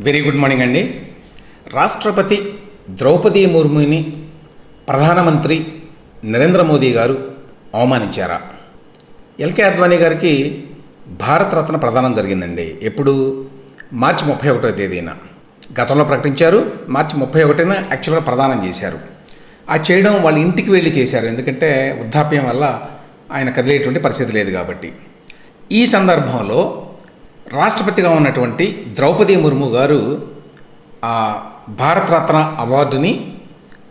Very good morning అండి. రాష్ట్రపతి ద్రౌపది ముర్ముని ప్రధానమంత్రి నరేంద్ర మోదీ గారు అవమానించారా? ఎల్కే అద్వానీ గారికి భారతరత్న ప్రదానం జరిగిందండి. ఎప్పుడు? మార్చి ముప్పై ఒకటో తేదీన. గతంలో ప్రకటించారు మార్చి ముప్పై ఒకటిన యాక్చువల్గా ప్రదానం చేశారు. ఆ చేయడం వాళ్ళ ఇంటికి వెళ్ళి చేశారు. ఎందుకంటే వృద్ధాప్యం వల్ల ఆయన కదిలేటువంటి పరిస్థితి లేదు కాబట్టి. ఈ సందర్భంలో రాష్ట్రపతిగా ఉన్నటువంటి ద్రౌపది ముర్ము గారు ఆ భారతరత్న అవార్డుని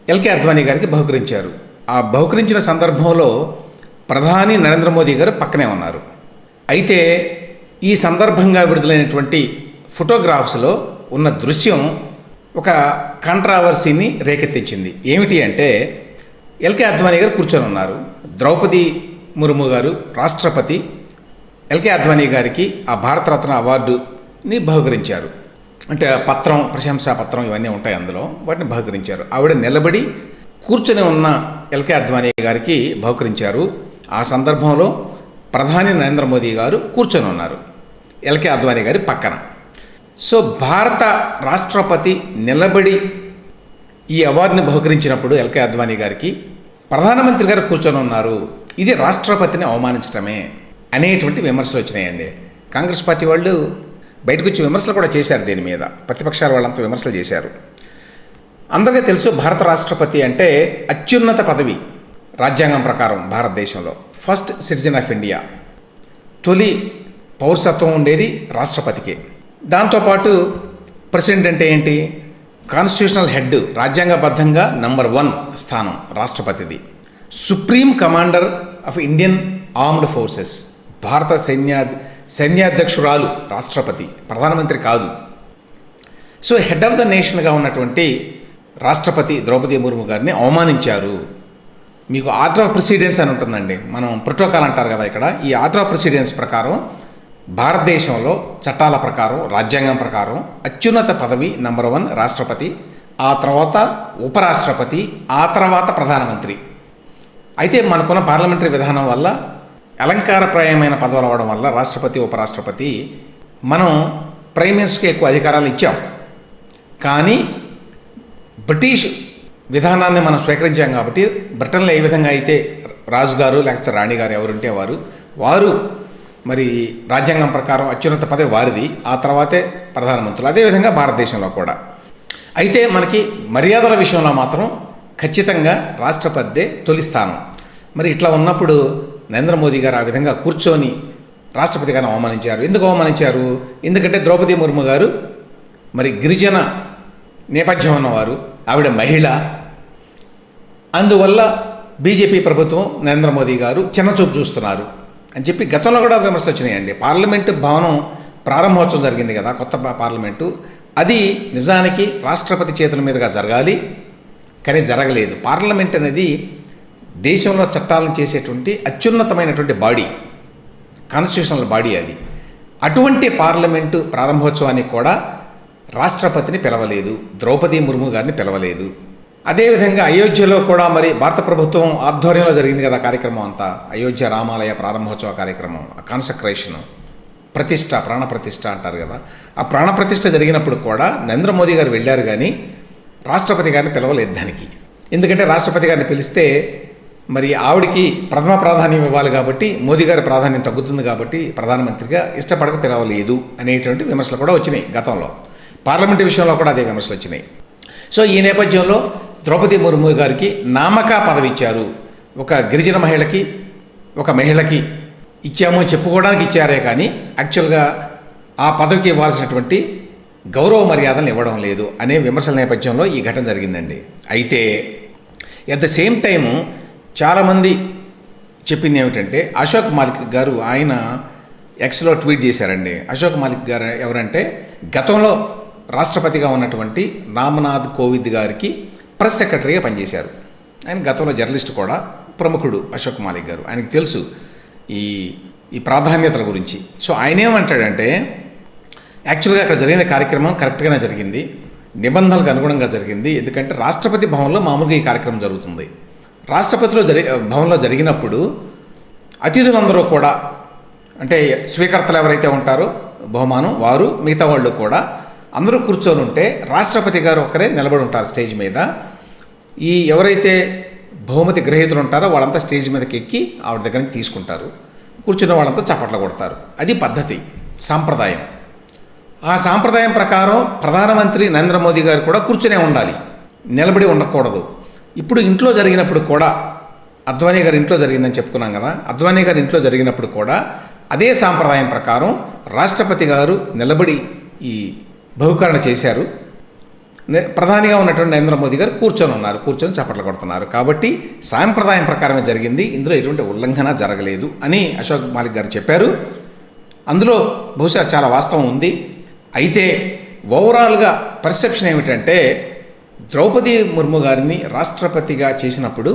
ఎల్కే అద్వానీ గారికి బహుకరించారు. ఆ బహుకరించిన సందర్భంలో ప్రధాని నరేంద్ర మోదీ గారు పక్కనే ఉన్నారు. అయితే ఈ సందర్భంగా విడుదలైనటువంటి ఫోటోగ్రాఫ్స్లో ఉన్న దృశ్యం ఒక కాంట్రావర్సీని రేకెత్తించింది. ఏమిటి అంటే ఎల్కే అద్వానీ గారు కూర్చొని ఉన్నారు ద్రౌపది ముర్ము గారు రాష్ట్రపతి ఎల్కే అద్వానీ గారికి ఆ భారతరత్న అవార్డుని బహుకరించారు. అంటే పత్రం ప్రశంసా పత్రం ఇవన్నీ ఉంటాయి అందులో. వాటిని బహుకరించారు. ఆవిడ నిలబడి కూర్చొని ఉన్న ఎల్కే అద్వానీ గారికి బహుకరించారు. ఆ సందర్భంలో ప్రధాని నరేంద్ర మోదీ గారు కూర్చొని ఉన్నారు. ఎల్కే అద్వానీ గారి పక్కన. సో భారత రాష్ట్రపతి నిలబడి ఈ అవార్డుని బహుకరించినప్పుడు ఎల్కే అద్వానీ గారికి ప్రధానమంత్రి గారు కూర్చొని ఉన్నారు. ఇది రాష్ట్రపతిని అవమానించడమే అనేటువంటి విమర్శలు వచ్చినాయండి. కాంగ్రెస్ పార్టీ వాళ్ళు బయటకు వచ్చి విమర్శలు కూడా చేశారు దీని మీద. ప్రతిపక్షాల వాళ్ళంతా విమర్శలు చేశారు. అందరికీ తెలుసు భారత రాష్ట్రపతి అంటే అత్యున్నత పదవి రాజ్యాంగం ప్రకారం భారతదేశంలో. First citizen of India. తొలి పౌరసత్వం ఉండేది రాష్ట్రపతికి. దాంతోపాటు ప్రెసిడెంట్ అంటే ఏంటి? కాన్స్టిట్యూషనల్ హెడ్ రాజ్యాంగబద్ధంగా నంబర్ వన్ స్థానం రాష్ట్రపతిది. Supreme commander of Indian armed forces. భారత సైన్యా సైన్యాధ్యక్షురాలు రాష్ట్రపతి ప్రధానమంత్రి కాదు. సో హెడ్ ఆఫ్ ద నేషన్గా ఉన్నటువంటి రాష్ట్రపతి ద్రౌపది ముర్ము గారిని అవమానించారు. మీకు ఆర్డర్ ఆఫ్ ప్రెసిడెన్స్ అని ఉంటుందండి. మనం ప్రోటోకాల్ అంటారు కదా ఇక్కడ. ఈ ఆర్డర్ ఆఫ్ ప్రెసిడెన్స్ ప్రకారం భారతదేశంలో చట్టాల ప్రకారం రాజ్యాంగం ప్రకారం అత్యున్నత పదవి నంబర్ వన్ రాష్ట్రపతి ఆ తర్వాత ఉపరాష్ట్రపతి ఆ తర్వాత ప్రధానమంత్రి. అయితే మనకున్న పార్లమెంటరీ విధానం వల్ల అలంకారప్రాయమైన పదవులు అవ్వడం వల్ల రాష్ట్రపతి ఉపరాష్ట్రపతి మనం ప్రైమ్ మినిస్టర్కి ఎక్కువ అధికారాలు ఇచ్చాం. కానీ బ్రిటిష్ విధానాన్ని మనం స్వీకరించాం కాబట్టి బ్రిటన్లో ఏ విధంగా అయితే రాజుగారు లేకపోతే రాణిగారు ఎవరుంటే వారు వారు మరి రాజ్యాంగం ప్రకారం అత్యున్నత పదవి వారిది ఆ తర్వాతే ప్రధానమంత్రులు అదేవిధంగా భారతదేశంలో కూడా. అయితే మనకి మర్యాదల విషయంలో మాత్రం ఖచ్చితంగా రాష్ట్రపతిదే తొలి స్థానం. మరి ఇట్లా ఉన్నప్పుడు నరేంద్ర మోదీ గారు ఆ విధంగా కూర్చొని రాష్ట్రపతి గారిని అవమానించారు. ఎందుకు అవమానించారు? ఎందుకంటే ద్రౌపది ముర్ము గారు మరి గిరిజన నేపథ్యం ఉన్నవారు. ఆవిడ మహిళ. అందువల్ల బీజేపీ ప్రభుత్వం నరేంద్ర మోదీ గారు చిన్నచూపు చూస్తున్నారు అని చెప్పి గతంలో కూడా విమర్శలు వచ్చినాయండి. పార్లమెంటు భవనం ప్రారంభోత్సవం జరిగింది కదా కొత్త పార్లమెంటు. అది నిజానికి రాష్ట్రపతి చేతుల మీదుగా జరగాలి. కానీ జరగలేదు. పార్లమెంట్ అనేది దేశంలో చట్టాలను చేసేటువంటి అత్యున్నతమైనటువంటి బాడీ కాన్స్టిట్యూషనల్ బాడీ అది. అటువంటి పార్లమెంటు ప్రారంభోత్సవానికి కూడా రాష్ట్రపతిని పిలవలేదు ద్రౌపది ముర్ము గారిని పిలవలేదు. అదేవిధంగా అయోధ్యలో కూడా మరి భారత ప్రభుత్వం ఆధ్వర్యంలో జరిగింది కదా కార్యక్రమం అంతా. అయోధ్య రామాలయ ప్రారంభోత్సవ కార్యక్రమం కాన్సక్రేషన్ ప్రతిష్ట ప్రాణప్రతిష్ట అంటారు కదా. ఆ ప్రాణప్రతిష్ట జరిగినప్పుడు కూడా నరేంద్ర మోదీ గారు వెళ్ళారు కానీ రాష్ట్రపతి గారిని పిలవలేదు దానికి. ఎందుకంటే రాష్ట్రపతి గారిని పిలిస్తే మరి ఆవిడికి ప్రథమ ప్రాధాన్యం ఇవ్వాలి కాబట్టి మోదీ గారి ప్రాధాన్యం తగ్గుతుంది కాబట్టి ప్రధానమంత్రిగా ఇష్టపడక పిలవలేదు అనేటువంటి విమర్శలు కూడా వచ్చినాయి గతంలో. పార్లమెంటు విషయంలో కూడా అదే విమర్శలు వచ్చినాయి. సో ఈ నేపథ్యంలో ద్రౌపది ముర్ము గారికి నామక పదవి ఇచ్చారు. ఒక గిరిజన మహిళకి ఒక మహిళకి ఇచ్చాము చెప్పుకోవడానికి ఇచ్చారే కానీ యాక్చువల్గా ఆ పదవికి ఇవ్వాల్సినటువంటి గౌరవ మర్యాదలు ఇవ్వడం లేదు అనే విమర్శల నేపథ్యంలో ఈ ఘటన జరిగిందండి. అయితే ఎట్ ద సేమ్ టైము చాలామంది చెప్పింది ఏమిటంటే అశోక్ మాలిక్ గారు ఆయన ఎక్స్లో ట్వీట్ చేశారండి. అశోక్ మాలిక్ గారు ఎవరంటే గతంలో రాష్ట్రపతిగా ఉన్నటువంటి రామ్నాథ్ కోవింద్ గారికి ప్రెస్ సెక్రటరీగా పనిచేశారు. ఆయన గతంలో జర్నలిస్ట్ కూడా ప్రముఖుడు అశోక్ మాలిక్ గారు. ఆయనకు తెలుసు ఈ ఈ ప్రాధాన్యతల గురించి. సో ఆయన ఏమంటాడంటే యాక్చువల్గా అక్కడ జరిగిన కార్యక్రమం కరెక్ట్గానే జరిగింది. నిబంధనలకు అనుగుణంగా జరిగింది. ఎందుకంటే రాష్ట్రపతి భవన్లో మామూలుగా ఈ కార్యక్రమం జరుగుతుంది. రాష్ట్రపతిలో జరి భవన్లో జరిగినప్పుడు అతిథులందరూ కూడా అంటే స్వీకర్తలు ఎవరైతే ఉంటారో బహుమానం వారు మిగతా వాళ్ళు కూడా అందరూ కూర్చొని ఉంటే రాష్ట్రపతి గారు ఒక్కరే నిలబడి ఉంటారు స్టేజ్ మీద. ఈ ఎవరైతే బహుమతి గ్రహీతలు ఉంటారో వాళ్ళంతా స్టేజ్ మీదకి ఎక్కి ఆవిడ దగ్గర నుంచి తీసుకుంటారు. కూర్చున్న వాళ్ళంతా చప్పట్లు కొడతారు. అది పద్ధతి సాంప్రదాయం. ఆ సాంప్రదాయం ప్రకారం ప్రధానమంత్రి నరేంద్ర మోదీ గారు కూడా కూర్చునే ఉండాలి. నిలబడి ఉండకూడదు. ఇప్పుడు ఇంట్లో జరిగినప్పుడు కూడా అద్వానీ గారి ఇంట్లో జరిగిందని చెప్పుకున్నాం కదా అద్వానీ గారి ఇంట్లో జరిగినప్పుడు కూడా అదే సాంప్రదాయం ప్రకారం రాష్ట్రపతి గారు నిలబడి ఈ బహుకరణ చేశారు. నే- ప్రధానిగా ఉన్నటువంటి నరేంద్ర మోదీ గారు కూర్చొని ఉన్నారు కూర్చొని చప్పట్లు కొడుతున్నారు. కాబట్టి సాంప్రదాయం ప్రకారమే జరిగింది ఇందులో ఎటువంటి ఉల్లంఘన జరగలేదు అని అశోక్ మాలిక్ గారు చెప్పారు. అందులో బహుశా చాలా వాస్తవం ఉంది. అయితే ఓవరాల్గా పర్సెప్షన్ ఏమిటంటే ద్రౌపది ముర్ము గారిని రాష్ట్రపతిగా చేసినప్పుడు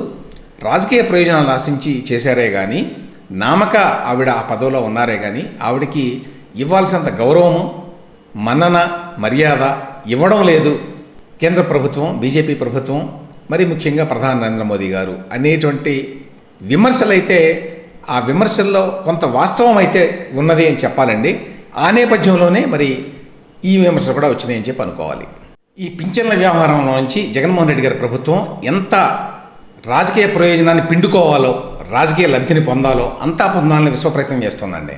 రాజకీయ ప్రయోజనాలు ఆశించి చేశారే కానీ నామక ఆవిడ ఆ పదవిలో ఉన్నారే కానీ ఆవిడకి ఇవ్వాల్సినంత గౌరవము మన్నన మర్యాద ఇవ్వడం లేదు. కేంద్ర ప్రభుత్వం బీజేపీ ప్రభుత్వం మరి ముఖ్యంగా ప్రధాని నరేంద్ర మోదీ గారు అనేటువంటి విమర్శలైతే ఆ విమర్శల్లో కొంత వాస్తవం అయితే ఉన్నది అని చెప్పాలండి. ఆ నేపథ్యంలోనే మరి ఈ విమర్శలు కూడా వచ్చినాయని చెప్పి అనుకోవాలి. ఈ పింఛన్ల వ్యవహారంలో నుంచి జగన్మోహన్ రెడ్డి గారి ప్రభుత్వం ఎంత రాజకీయ ప్రయోజనాన్ని పిండుకోవాలో రాజకీయ లబ్ధిని పొందాలో అంతా పొందాలని విశ్వప్రయత్నం చేస్తోందండి.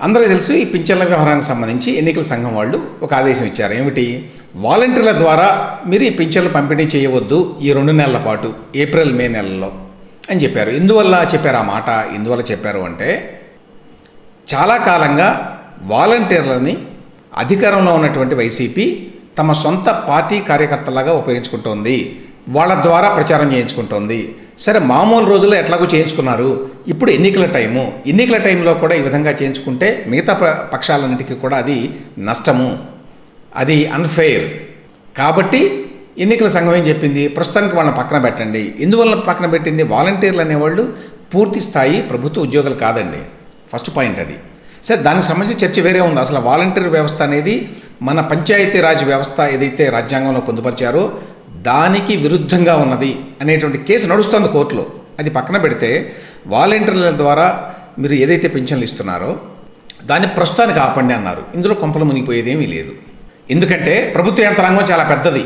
అందరూ తెలుసు ఈ పింఛన్ల వ్యవహారానికి సంబంధించి ఎన్నికల సంఘం వాళ్ళు ఒక ఆదేశం ఇచ్చారు. ఏమిటి? వాలంటీర్ల ద్వారా మీరు ఈ పింఛన్లు పంపిణీ చేయవద్దు ఈ రెండు నెలల పాటు ఏప్రిల్ మే నెలల్లో అని చెప్పారు. ఎందువల్ల చెప్పారు ఆ మాట. ఎందువల్ల చెప్పారు అంటే చాలా కాలంగా వాలంటీర్లని అధికారంలో ఉన్నటువంటి వైసీపీ తమ సొంత పార్టీ కార్యకర్తలాగా ఉపయోగించుకుంటోంది. వాళ్ళ ద్వారా ప్రచారం చేయించుకుంటోంది. సరే మామూలు రోజుల్లో ఎట్లాగో చేయించుకున్నారు? ఇప్పుడు ఎన్నికల టైము. ఎన్నికల టైంలో కూడా ఈ విధంగా చేయించుకుంటే మిగతా పక్షాలన్నిటికీ కూడా అది నష్టము. అది అన్ఫెయిర్ కాబట్టి ఎన్నికల సంఘం ఏం చెప్పింది? ప్రస్తుతానికి వాళ్ళని పక్కన పెట్టండి. ఎందువల్ల పక్కన పెట్టింది? వాలంటీర్లు అనేవాళ్ళు పూర్తి స్థాయి ప్రభుత్వ ఉద్యోగులు కాదండి. ఫస్ట్ పాయింట్ అది. సరే దానికి సంబంధించి చర్చ వేరే ఉంది. అసలు వాలంటీర్ వ్యవస్థ అనేది మన పంచాయతీ రాజ్ వ్యవస్థ ఏదైతే రాజ్యాంగంలో పొందుపరిచారో దానికి విరుద్ధంగా ఉన్నది అనేటువంటి కేసు నడుస్తుంది కోర్టులో. అది పక్కన పెడితే వాలంటీర్ల ద్వారా మీరు ఏదైతే పెన్షన్లు ఇస్తున్నారో దాన్ని ప్రస్తుతానికి ఆపండి అన్నారు. ఇందులో కొంపలు మునిగిపోయేదేమీ లేదు. ఎందుకంటే ప్రభుత్వ యంత్రాంగం చాలా పెద్దది.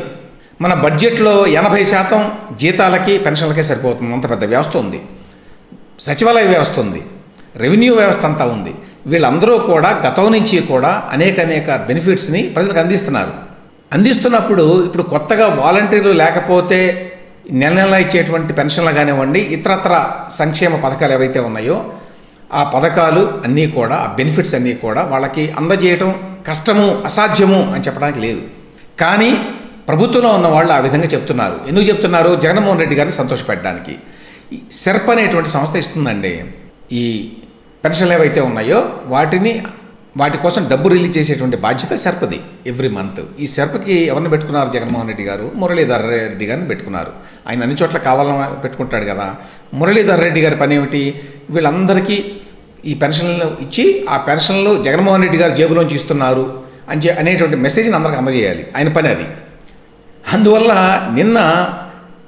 మన బడ్జెట్లో ఎనభై శాతం జీతాలకి పెన్షన్లకే సరిపోతుంది అంత పెద్ద వ్యవస్థ ఉంది. సచివాలయ వ్యవస్థ ఉంది. రెవెన్యూ వ్యవస్థ అంతా ఉంది. వీళ్ళందరూ కూడా గతం నుంచి కూడా అనేక అనేక బెనిఫిట్స్ని ప్రజలకు అందిస్తున్నారు. అందిస్తున్నప్పుడు ఇప్పుడు కొత్తగా వాలంటీర్లు లేకపోతే నెల నెల ఇచ్చేటువంటి పెన్షన్లు కానివ్వండి ఇతరత్ర సంక్షేమ పథకాలు ఏవైతే ఉన్నాయో ఆ పథకాలు అన్నీ కూడా ఆ బెనిఫిట్స్ అన్నీ కూడా వాళ్ళకి అందజేయటం కష్టము అసాధ్యము అని చెప్పడానికి లేదు. కానీ ప్రభుత్వంలో ఉన్న వాళ్ళు ఆ విధంగా చెప్తున్నారు. ఎందుకు చెప్తున్నారు? జగన్మోహన్ రెడ్డి గారిని సంతోషపెట్టడానికి. సెర్ప్ అనేటువంటి సంస్థ ఇస్తుందండి. ఈ పెన్షన్లు ఏవైతే ఉన్నాయో వాటిని వాటి కోసం డబ్బు రిలీజ్ చేసేటువంటి బాధ్యత సర్పది ఎవ్రీ మంత్. ఈ సర్పకి ఎవరిని పెట్టుకున్నారు? జగన్మోహన్ రెడ్డి గారు మురళీధర్ రెడ్డి గారిని పెట్టుకున్నారు. ఆయన అన్ని చోట్ల కావాలని పెట్టుకుంటాడు కదా. మురళీధర్ రెడ్డి గారి పని ఏమిటి? వీళ్ళందరికీ ఈ పెన్షన్లు ఇచ్చి ఆ పెన్షన్లు జగన్మోహన్ రెడ్డి గారు జేబులోంచి ఇస్తున్నారు అని అనేటువంటి మెసేజ్ని అందరికి అందజేయాలి. ఆయన పని అది. అందువల్ల నిన్న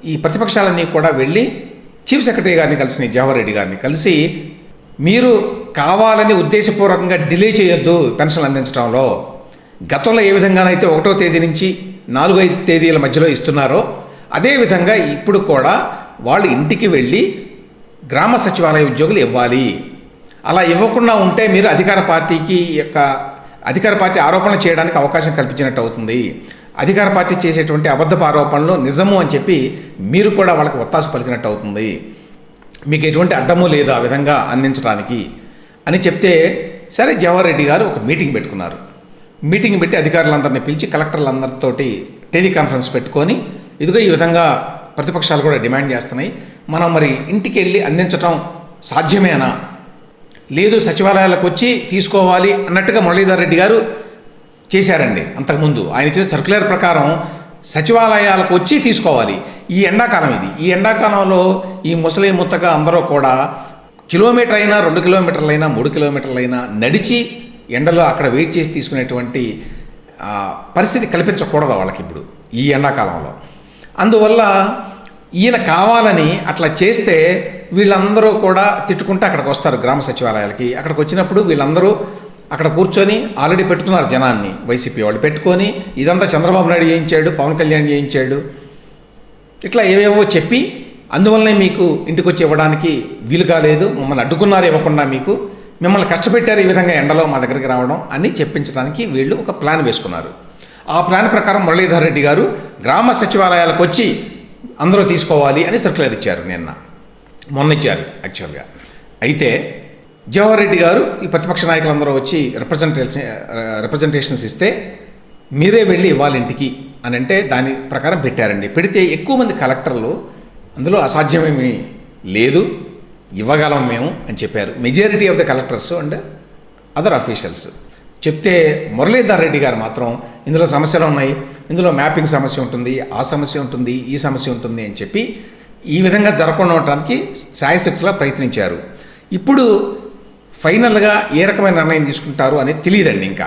ఈ ప్రతిపక్షాలన్నీ కూడా వెళ్ళి చీఫ్ సెక్రటరీ గారిని కలిసి జవహర్ రెడ్డి గారిని కలిసి మీరు కావాలని ఉద్దేశపూర్వకంగా డిలే చేయొద్దు పెన్షన్ అందించడంలో. గతంలో ఏ విధంగానైతే ఒకటో తేదీ నుంచి నాలుగో ఐదు తేదీల మధ్యలో ఇస్తున్నారో అదేవిధంగా ఇప్పుడు కూడా వాళ్ళు ఇంటికి వెళ్ళి గ్రామ సచివాలయ ఉద్యోగులు ఇవ్వాలి. అలా ఇవ్వకుండా ఉంటే మీరు అధికార పార్టీకి యొక్క అధికార పార్టీ ఆరోపణలు చేయడానికి అవకాశం కల్పించినట్టు అవుతుంది. అధికార పార్టీ చేసేటువంటి అబద్ధపు ఆరోపణలు నిజము అని చెప్పి మీరు కూడా వాళ్ళకి ఒత్తాసు పలికినట్టు అవుతుంది. మీకు ఎటువంటి అడ్డము లేదు ఆ విధంగా అందించడానికి అని చెప్తే సరే జవహర్ రెడ్డి గారు ఒక మీటింగ్ పెట్టుకున్నారు. మీటింగ్ పెట్టి అధికారులందరినీ పిలిచి కలెక్టర్లందరితోటి టెలికాన్ఫరెన్స్ పెట్టుకొని ఇదిగో ఈ విధంగా ప్రతిపక్షాలు కూడా డిమాండ్ చేస్తున్నాయి మనం మరి ఇంటికి వెళ్ళి అందించటం సాధ్యమేనా? లేదు సచివాలయాలకు వచ్చి తీసుకోవాలి అన్నట్టుగా మురళీధర్ రెడ్డి గారు చేశారండి అంతకుముందు. ఆయన ఇచ్చిన సర్క్యులర్ ప్రకారం సచివాలయాలకు వచ్చి తీసుకోవాలి. ఈ ఎండాకాలం ఇది. ఈ ఎండాకాలంలో ఈ ముసలి ముత్తగా అందరూ కూడా కిలోమీటర్ అయినా రెండు కిలోమీటర్లైనా మూడు కిలోమీటర్లైనా నడిచి ఎండలో అక్కడ వెయిట్ చేసి తీసుకునేటువంటి పరిస్థితి కల్పించకూడదు వాళ్ళకి ఇప్పుడు ఈ ఎండాకాలంలో. అందువల్ల ఈయన కావాలని అట్లా చేస్తే వీళ్ళందరూ కూడా తిట్టుకుంటే అక్కడికి వస్తారు గ్రామ సచివాలయాలకి. అక్కడికి వచ్చినప్పుడు వీళ్ళందరూ అక్కడ కూర్చొని ఆల్రెడీ పెట్టుకున్నారు జనాన్ని. వైసీపీ వాళ్ళు పెట్టుకొని ఇదంతా చంద్రబాబు నాయుడు చేయించాడు పవన్ కళ్యాణ్ చేయించాడు. ఇట్లా ఏవేవో చెప్పి అందువల్లనే మీకు ఇంటికి వచ్చి ఇవ్వడానికి వీలు కాలేదు మమ్మల్ని అడ్డుకున్నారు ఇవ్వకుండా మీకు. మిమ్మల్ని కష్టపెట్టారు ఈ విధంగా ఎండలో మా దగ్గరికి రావడం అని చెప్పించడానికి వీళ్ళు ఒక ప్లాన్ వేసుకున్నారు. ఆ ప్లాన్ ప్రకారం మురళీధర్ రెడ్డి గారు గ్రామ సచివాలయాలకు వచ్చి అందరూ తీసుకోవాలి అని సర్క్యులర్ ఇచ్చారు నిన్న. మొన్న ఇచ్చారు యాక్చువల్గా అయితే జవహర్ రెడ్డి గారు ఈ ప్రతిపక్ష నాయకులందరూ వచ్చి రిప్రజెంటేషన్ రిప్రజెంటేషన్స్ ఇస్తే మీరే వెళ్ళి ఇవ్వాలి ఇంటికి అని అంటే దాని ప్రకారం పెట్టారండి. పెడితే ఎక్కువ మంది కలెక్టర్లు అందులో అసాధ్యమేమీ లేదు ఇవ్వగలం మేము అని చెప్పారు. Majority of the collectors and other officials చెప్తే మురళీధర్ రెడ్డి గారు మాత్రం ఇందులో సమస్యలు ఉన్నాయి ఇందులో మ్యాపింగ్ సమస్య ఉంటుంది ఆ సమస్య ఉంటుంది ఈ సమస్య ఉంటుంది అని చెప్పి ఈ విధంగా జరగకుండా ఉండటానికి సాయశక్తిలా ప్రయత్నించారు. ఇప్పుడు ఫైనల్గా ఏ రకమైన నిర్ణయం తీసుకుంటారు అనేది తెలియదండి ఇంకా.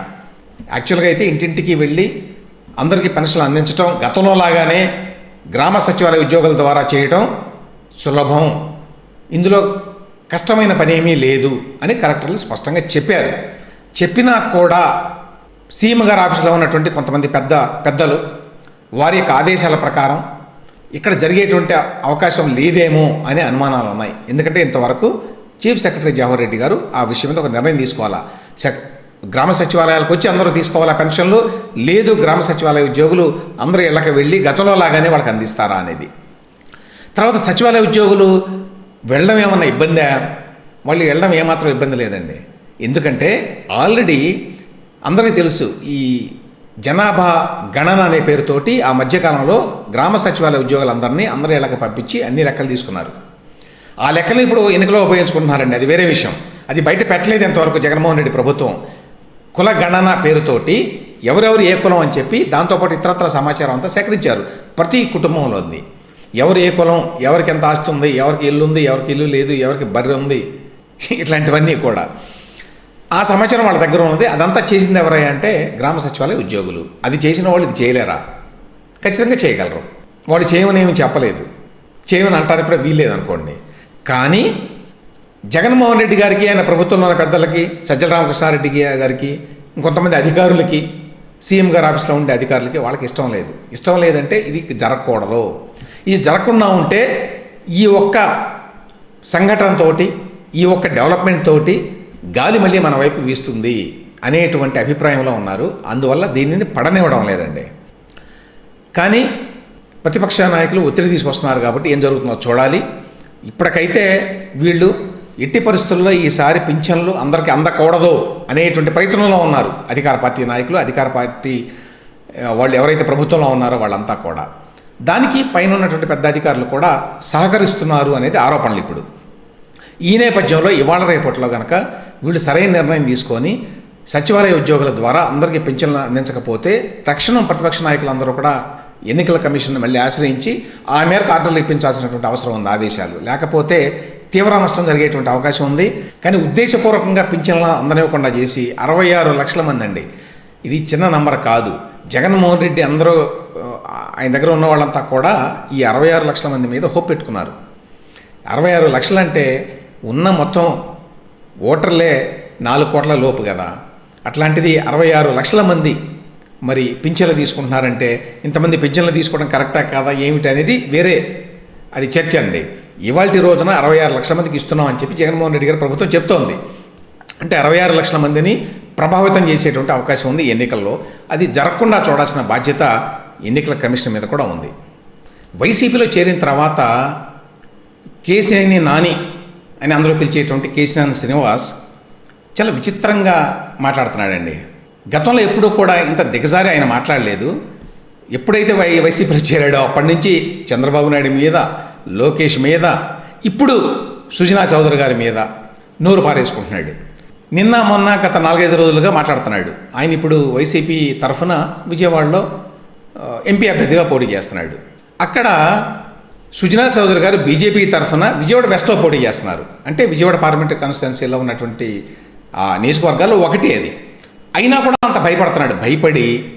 యాక్చువల్గా అయితే ఇంటింటికి వెళ్ళి అందరికీ పెన్షన్లు అందించడం గతంలో లాగానే గ్రామ సచివాలయ ఉద్యోగుల ద్వారా చేయటం సులభం. ఇందులో కష్టమైన పని ఏమీ లేదు అని కలెక్టర్లు స్పష్టంగా చెప్పారు. చెప్పినా కూడా సీఎం గారి ఆఫీసులో ఉన్నటువంటి కొంతమంది పెద్ద పెద్దలు వారి యొక్క ఆదేశాల ప్రకారం ఇక్కడ జరిగేటువంటి అవకాశం లేదేమో అనే అనుమానాలు ఉన్నాయి. ఎందుకంటే ఇంతవరకు చీఫ్ సెక్రటరీ జవహర్ రెడ్డి గారు ఆ విషయం మీద ఒక నిర్ణయం తీసుకోవాలా? సెక్ గ్రామ సచివాలయాలకు వచ్చి అందరూ తీసుకోవాలా పెన్షన్లు? లేదు గ్రామ సచివాలయ ఉద్యోగులు అందరూ ఇళ్ళకి వెళ్ళి గతంలో లాగానే వాళ్ళకి అందిస్తారా అనేది. తర్వాత సచివాలయ ఉద్యోగులు వెళ్ళడం ఏమన్నా ఇబ్బందా? వాళ్ళు వెళ్ళడం ఏమాత్రం ఇబ్బంది లేదండి. ఎందుకంటే ఆల్రెడీ అందరికీ తెలుసు ఈ జనాభా గణన అనే పేరుతోటి ఆ మధ్యకాలంలో గ్రామ సచివాలయ ఉద్యోగులందరినీ అందరి ఇళ్ళకి పంపించి అన్ని లెక్కలు తీసుకున్నారు. ఆ లెక్కలు ఇప్పుడు ఎన్నికలో ఉపయోగించుకుంటున్నారండి. అది వేరే విషయం. అది బయట పెట్టలేదు ఎంతవరకు జగన్మోహన్ రెడ్డి ప్రభుత్వం. కుల గణన పేరుతోటి ఎవరెవరు ఏ కులం అని చెప్పి దాంతోపాటు ఇతరత్ర సమాచారం అంతా సేకరించారు. ప్రతి కుటుంబంలో ఉంది ఎవరు ఏ కులం ఎవరికి ఎంత ఆస్తి ఉంది ఎవరికి ఇల్లు ఉంది ఎవరికి ఇల్లు లేదు ఎవరికి బర్రె ఉంది ఇట్లాంటివన్నీ కూడా. ఆ సమాచారం వాళ్ళ దగ్గర ఉన్నది. అదంతా చేసింది ఎవరై అంటే గ్రామ సచివాలయ ఉద్యోగులు. అది చేసిన వాళ్ళు ఇది చేయలేరా? ఖచ్చితంగా చేయగలరు. వాళ్ళు చేయమని ఏమి చెప్పలేదు. చేయమని అంటారు కూడా వీల్లేదు అనుకోండి కానీ జగన్మోహన్ రెడ్డి గారికి ఆయన ప్రభుత్వంలో ఉన్న పెద్దలకి సజ్జల రామకృష్ణారెడ్డి గారికి ఇంకొంతమంది అధికారులకి సీఎం గారి ఆఫీస్లో ఉండే అధికారులకి వాళ్ళకి ఇష్టం లేదు. ఇష్టం లేదంటే ఇది జరగకూడదు. ఇది జరగకుండా ఉంటే ఈ ఒక్క సంఘటనతోటి ఈ ఒక్క డెవలప్మెంట్ తోటి గాలి మళ్ళీ మన వైపు వీస్తుంది అనేటువంటి అభిప్రాయంలో ఉన్నారు. అందువల్ల దీనిని పడనివ్వడం లేదండి. కానీ ప్రతిపక్ష నాయకులు ఒత్తిడి తీసుకొస్తున్నారు కాబట్టి ఏం జరుగుతుందో చూడాలి. ఇప్పటికైతే వీళ్ళు ఎట్టి పరిస్థితుల్లో ఈసారి పింఛన్లు అందరికీ అందకూడదు అనేటువంటి ప్రయత్నంలో ఉన్నారు. అధికార పార్టీ నాయకులు అధికార పార్టీ వాళ్ళు ఎవరైతే ప్రభుత్వంలో ఉన్నారో వాళ్ళంతా కూడా. దానికి పైన ఉన్నటువంటి పెద్ద అధికారులు కూడా సహకరిస్తున్నారు అనేది ఆరోపణలు ఇప్పుడు. ఈ నేపథ్యంలో ఇవాళ రేపట్లో కనుక వీళ్ళు సరైన నిర్ణయం తీసుకొని సచివాలయ ఉద్యోగుల ద్వారా అందరికీ పింఛన్లు అందించకపోతే తక్షణం ప్రతిపక్ష నాయకులందరూ కూడా ఎన్నికల కమిషన్ మళ్ళీ ఆశ్రయించి ఆ మేరకు ఆర్డర్లు ఇప్పించాల్సినటువంటి అవసరం ఉంది ఆదేశాలు. లేకపోతే తీవ్ర నష్టం జరిగేటువంటి అవకాశం ఉంది. కానీ ఉద్దేశపూర్వకంగా పింఛన్లు అందనివ్వకుండా చేసి అరవై ఆరు లక్షల మంది అండి. ఇది చిన్న నంబర్ కాదు. జగన్మోహన్ రెడ్డి అందరూ ఆయన దగ్గర ఉన్న వాళ్ళంతా కూడా ఈ అరవై ఆరు లక్షల మంది మీద హోప్ పెట్టుకున్నారు. అరవై ఆరు లక్షలంటే ఉన్న మొత్తం ఓటర్లే నాలుగు కోట్ల లోపు కదా. అట్లాంటిది అరవై ఆరు లక్షల మంది మరి పింఛన్లు తీసుకుంటున్నారంటే ఇంతమంది పింఛన్లు తీసుకోవడం కరెక్టా కాదా ఏమిటి అనేది వేరే అది చర్చ అండి. ఇవాళ రోజున అరవై ఆరు లక్షల మందికి ఇస్తున్నాం అని చెప్పి జగన్మోహన్ రెడ్డి గారు ప్రభుత్వం చెప్తోంది. అంటే అరవై ఆరు లక్షల మందిని ప్రభావితం చేసేటువంటి అవకాశం ఉంది ఎన్నికల్లో. అది జరగకుండా చూడాల్సిన బాధ్యత ఎన్నికల కమిషన్ మీద కూడా ఉంది. వైసీపీలో చేరిన తర్వాత కేసినేని నాని అని అందరూ పిలిచేటువంటి కేసినేని శ్రీనివాస్ చాలా విచిత్రంగా మాట్లాడుతున్నాడండి. గతంలో ఎప్పుడూ కూడా ఇంత దిగజారి ఆయన మాట్లాడలేదు. ఎప్పుడైతే వై వైసీపీలో చేరాడో అప్పటి నుంచి చంద్రబాబు నాయుడు మీద లోకేష్ మీద ఇప్పుడు సుజనా చౌదరి గారి మీద నోరు పారేసుకుంటున్నాడు. నిన్న మొన్న గత నాలుగైదు రోజులుగా మాట్లాడుతున్నాడు. ఆయన ఇప్పుడు వైసీపీ తరఫున విజయవాడలో ఎంపీ అభ్యర్థిగా పోటీ చేస్తున్నాడు. అక్కడ సుజనా చౌదరి గారు బీజేపీ తరఫున విజయవాడ వెస్ట్లో పోటీ చేస్తున్నారు. అంటే విజయవాడ పార్లమెంటరీ కాన్స్టిట్యున్సీలో ఉన్నటువంటి ఆ నియోజకవర్గాల్లో ఒకటి అది. అయినా కూడా అంత భయపడుతున్నాడు. భయపడి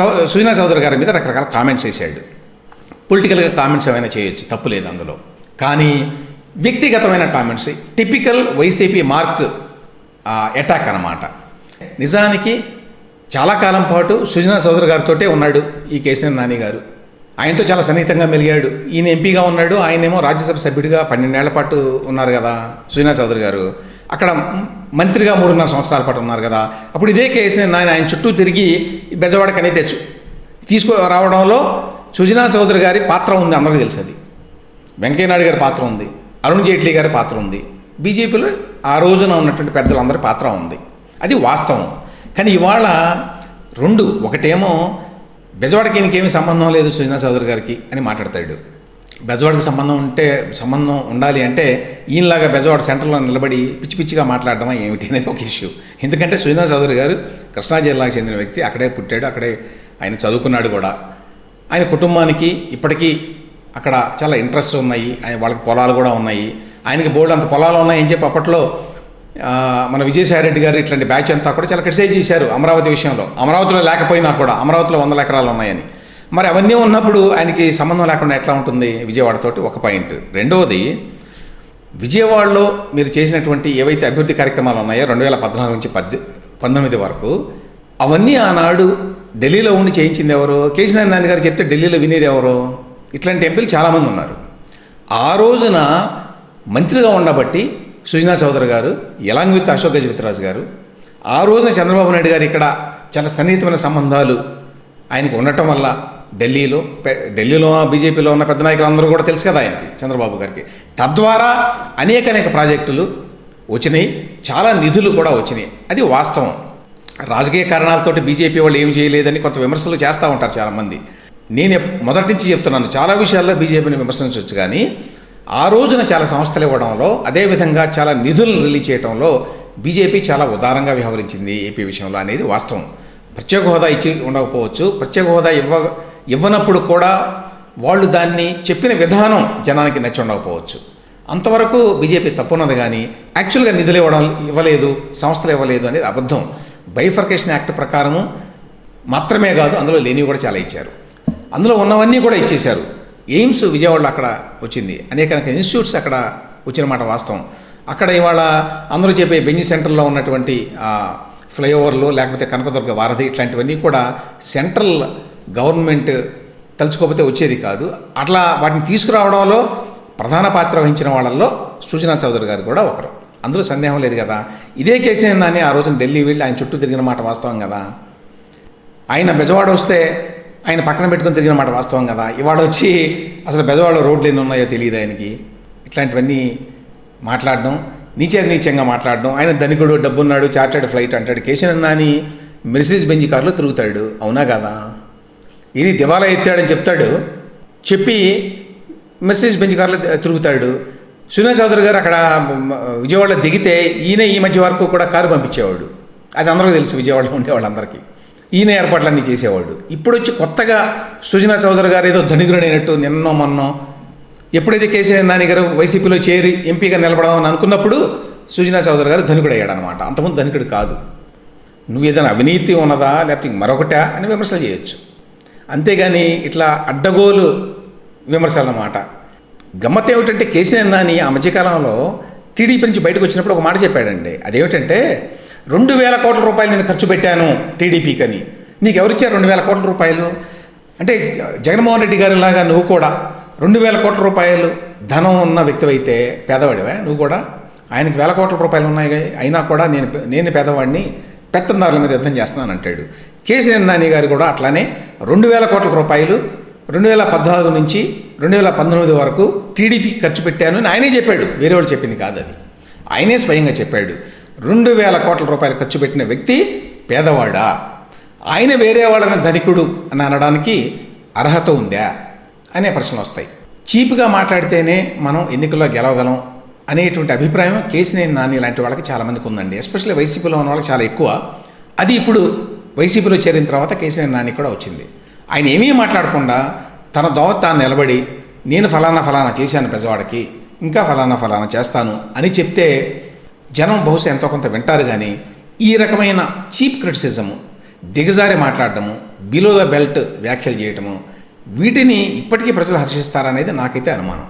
చౌ సుజనా చౌదరి గారి మీద రకరకాల కామెంట్స్ చేశాడు పొలిటికల్గా కామెంట్స్ ఏమైనా చేయొచ్చు తప్పు లేదు అందులో. కానీ వ్యక్తిగతమైన comments typical YCP mark attack అన్నమాట. నిజానికి చాలా కాలం పాటు సుజనా చౌదరి గారితో ఉన్నాడు ఈ కేసీఆర్ నాని గారు. ఆయనతో చాలా సన్నిహితంగా మెలిగాడు. ఈయన ఎంపీగా ఉన్నాడు. ఆయనేమో రాజ్యసభ సభ్యుడిగా పన్నెండేళ్ళ పాటు ఉన్నారు కదా సుజనా చౌదరి గారు. అక్కడ మంత్రిగా మూడున్నర సంవత్సరాల పాటు ఉన్నారు కదా. అప్పుడు ఇదే కేసీఆర్ నాని ఆయన చుట్టూ తిరిగి బెజవాడకనే తెచ్చు. తీసుకు రావడంలో సుజనా చౌదరి గారి పాత్ర ఉంది అందరికీ తెలుసు అది. వెంకయ్యనాయుడు గారి పాత్ర ఉంది. అరుణ్ జైట్లీ గారి పాత్ర ఉంది. బీజేపీలో ఆ రోజున ఉన్నటువంటి పెద్దలందరి పాత్ర ఉంది. అది వాస్తవం. కానీ ఇవాళ రెండు ఒకటేమో బెజవాడకి ఈయనకేమీ సంబంధం లేదు సుజనా చౌదరి గారికి అని మాట్లాడతాడు. బెజవాడకి సంబంధం ఉంటే సంబంధం ఉండాలి అంటే ఈయనలాగా బెజవాడ సెంటర్లో నిలబడి పిచ్చి పిచ్చిగా మాట్లాడడం ఏమిటి అనేది ఒక ఇష్యూ ఎందుకంటే సుజనా చౌదరి గారు కృష్ణా జిల్లాకు చెందిన వ్యక్తి అక్కడే పుట్టాడు అక్కడే ఆయన చదువుకున్నాడు కూడా. ఆయన కుటుంబానికి ఇప్పటికీ అక్కడ చాలా ఇంట్రెస్ట్ ఉన్నాయి ఆయన వాళ్ళకి పొలాలు కూడా ఉన్నాయి. ఆయనకి బోర్డు అంత పొలాలు ఉన్నాయి అని చెప్పి అప్పట్లో మన విజయసాయి రెడ్డి గారు ఇట్లాంటి బ్యాచ్ అంతా కూడా చాలా క్రిటిసైజ్ చేశారు అమరావతి విషయంలో. అమరావతిలో లేకపోయినా కూడా అమరావతిలో వందల ఎకరాలు ఉన్నాయని. మరి అవన్నీ ఉన్నప్పుడు ఆయనకి సంబంధం లేకుండా ఎట్లా ఉంటుంది విజయవాడతోటి ఒక పాయింట్. రెండవది విజయవాడలో మీరు చేసినటువంటి ఏవైతే అభివృద్ధి కార్యక్రమాలు ఉన్నాయో రెండు వేల పద్నాలుగు నుంచి పద్ది పంతొమ్మిది వరకు అవన్నీ ఆనాడు ఢిల్లీలో ఉండి చేయించింది ఎవరు? కేసీఆర్ నాని గారు చెప్తే ఢిల్లీలో వినేది ఎవరు? ఇట్లాంటి ఎంపీలు చాలామంది ఉన్నారు. ఆ రోజున మంత్రిగా ఉండబట్టి సుజనా చౌదరి గారు ఎలాంగ్ విత్ అశోక్ గజపతిరాజు గారు ఆ రోజున చంద్రబాబు నాయుడు గారు ఇక్కడ చాలా సన్నిహితమైన సంబంధాలు ఆయనకు ఉండటం వల్ల ఢిల్లీలో ఢిల్లీలో ఉన్న బీజేపీలో ఉన్న పెద్ద నాయకులు అందరూ కూడా తెలుసు కదా ఆయనకి చంద్రబాబు గారికి. తద్వారా అనేక అనేక ప్రాజెక్టులు వచ్చినాయి చాలా నిధులు కూడా వచ్చినాయి. అది వాస్తవం. రాజకీయ కారణాలతోటి బీజేపీ వాళ్ళు ఏం చేయలేదని కొంత విమర్శలు చేస్తూ ఉంటారు చాలామంది. నేను మొదటి నుంచి చెప్తున్నాను చాలా విషయాల్లో బీజేపీని విమర్శించవచ్చు కానీ ఆ రోజున చాలా సంస్థలు ఇవ్వడంలో అదేవిధంగా చాలా నిధులను రిలీజ్ చేయడంలో బీజేపీ చాలా ఉదారంగా వ్యవహరించింది ఏపీ విషయంలో అనేది వాస్తవం. ప్రత్యేక హోదా ఇచ్చి ఉండకపోవచ్చు ప్రత్యేక హోదా ఇవ్వ ఇవ్వనప్పుడు కూడా వాళ్ళు దాన్ని చెప్పిన విధానం జనానికి నచ్చుండకపోవచ్చు. అంతవరకు బీజేపీ తప్పున్నది కానీ యాక్చువల్గా నిధులు ఇవ్వడం ఇవ్వలేదు సంస్థలు ఇవ్వలేదు అనేది అబద్ధం. బైఫర్కేషన్ యాక్ట్ ప్రకారము మాత్రమే కాదు అందులో లేనివి కూడా చాలా ఇచ్చారు. అందులో ఉన్నవన్నీ కూడా ఇచ్చేశారు. ఎయిమ్స్ విజయవాడలో అక్కడ వచ్చింది. అనేక ఇన్స్టిట్యూట్స్ అక్కడ వచ్చిన మాట వాస్తవం. అక్కడ ఇవాళ అందరూ చెప్పే బెంజ్ సెంటర్లో ఉన్నటువంటి ఫ్లైఓవర్లు లేకపోతే కనకదుర్గ వారధి ఇట్లాంటివన్నీ కూడా సెంట్రల్ గవర్నమెంట్ తలుచుకోకపోతే వచ్చేది కాదు. అట్లా వాటిని తీసుకురావడంలో ప్రధాన పాత్ర వహించిన వాళ్ళల్లో సుజనా చౌదరి గారు కూడా ఒకరు. అందులో సందేహం లేదు కదా. ఇదే కేసీఆర్ నాని ఆ రోజున ఢిల్లీ వెళ్ళి ఆయన చుట్టూ తిరిగిన మాట వాస్తవం కదా. ఆయన బెజవాడ వస్తే ఆయన పక్కన పెట్టుకొని తిరిగిన మాట వాస్తవం కదా. ఇవాళ వచ్చి అసలు బెజవాడలో రోడ్లు ఎన్ని ఉన్నాయో తెలియదు ఆయనకి. ఇట్లాంటివన్నీ మాట్లాడడం నీచేది నీచంగా మాట్లాడడం ఆయన ధనికుడు డబ్బున్నాడు చార్టెడ్ ఫ్లైట్ అంటాడు. కేశవన్ నాని మెర్సిడీస్ బెంజ్ కారులో తిరుగుతాడు. అవునా కదా? ఇది దివాలా ఎత్తాడని చెప్తాడు. చెప్పి మెసేజ్ బెంచ్ కార్లో తిరుగుతాడు. సునీల్ చౌదరి గారు అక్కడ విజయవాడలో దిగితే ఈయన ఈ మధ్య వరకు కూడా కారు పంపించేవాడు. అది అందరికీ తెలుసు విజయవాడలో ఉండేవాళ్ళందరికీ ఈయన ఏర్పాట్లన్నీ చేసేవాడు. ఇప్పుడు వచ్చి కొత్తగా సుజనా చౌదరి గారు ఏదో ధనికుడైనట్టు నిన్నో మొన్నో ఎప్పుడైతే కేసీఆర్ నాని గారు వైసీపీలో చేరి ఎంపీగా నిలబడదామని అనుకున్నప్పుడు సుజనా చౌదరి గారు ధనికుడయ్యాడు అనమాట అంతకుముందు ధనికుడు కాదు. నువ్వు ఏదైనా అవినీతి ఉన్నదా లేకపోతే మరొకటా అని విమర్శలు చేయొచ్చు. అంతేగాని ఇట్లా అడ్డగోలు విమర్శలు అన్నమాట గమ్మత్ ఏమిటంటే కేసీఆర్ నాని ఆ మధ్యకాలంలో టీడీపీ నుంచి బయటకు వచ్చినప్పుడు ఒక మాట చెప్పాడండి. అదేమిటంటే రెండు వేల కోట్ల రూపాయలు నేను ఖర్చు పెట్టాను టీడీపీకి అని నీకు ఎవరిచ్చారు రెండు వేల కోట్ల రూపాయలు? అంటే జగన్మోహన్ రెడ్డి గారి లాగా నువ్వు కూడా రెండు వేల కోట్ల రూపాయలు ధనం ఉన్న వ్యక్తివైతే పేదవాడివే? నువ్వు కూడా? ఆయనకి వేల కోట్ల రూపాయలు ఉన్నాయి. అయినా కూడా నేను నేను పేదవాడిని పెత్తందారుల మీద యుద్ధం చేస్తున్నాను అంటాడు కేసీఆర్ నాని గారు కూడా అట్లానే రెండు వేల కోట్ల రూపాయలు రెండు వేల పద్నాలుగు నుంచి రెండు వేల పంతొమ్మిది వరకు టీడీపీకి ఖర్చు పెట్టాను అని ఆయనే చెప్పాడు. వేరే వాళ్ళు చెప్పింది కాదు అది. ఆయనే స్వయంగా చెప్పాడు. రెండు వేల కోట్ల రూపాయలు ఖర్చు పెట్టిన వ్యక్తి పేదవాడా? ఆయన వేరే వాళ్ళని ధనికుడు అని అనడానికి అర్హత ఉందా? అనే ప్రశ్నలు వస్తాయి. చీప్గా మాట్లాడితేనే మనం ఎన్నికల్లో గెలవగలం అనేటువంటి అభిప్రాయం కేసినేని నాని లాంటి వాళ్ళకి చాలామందికి ఉందండి. ఎస్పెషల్లీ వైసీపీలో ఉన్న వాళ్ళకి చాలా ఎక్కువ. అది ఇప్పుడు వైసీపీలో చేరిన తర్వాత కేసీఆర్ నాని కూడా వచ్చింది. ఆయన ఏమీ మాట్లాడకుండా తన దోవ తాను నిలబడి నేను ఫలానా ఫలానా చేశాను పెద్దవాడికి ఇంకా ఫలానా ఫలానా చేస్తాను అని చెప్తే జనం బహుశా ఎంతో కొంత వింటారు కానీ ఈ రకమైన చీప్ క్రిటిసిజము దిగజారి మాట్లాడటము బిలో ద బెల్ట్ వ్యాఖ్యలు చేయటము వీటిని ఇప్పటికీ ప్రజలు హర్షిస్తారనేది నాకైతే అనుమానం.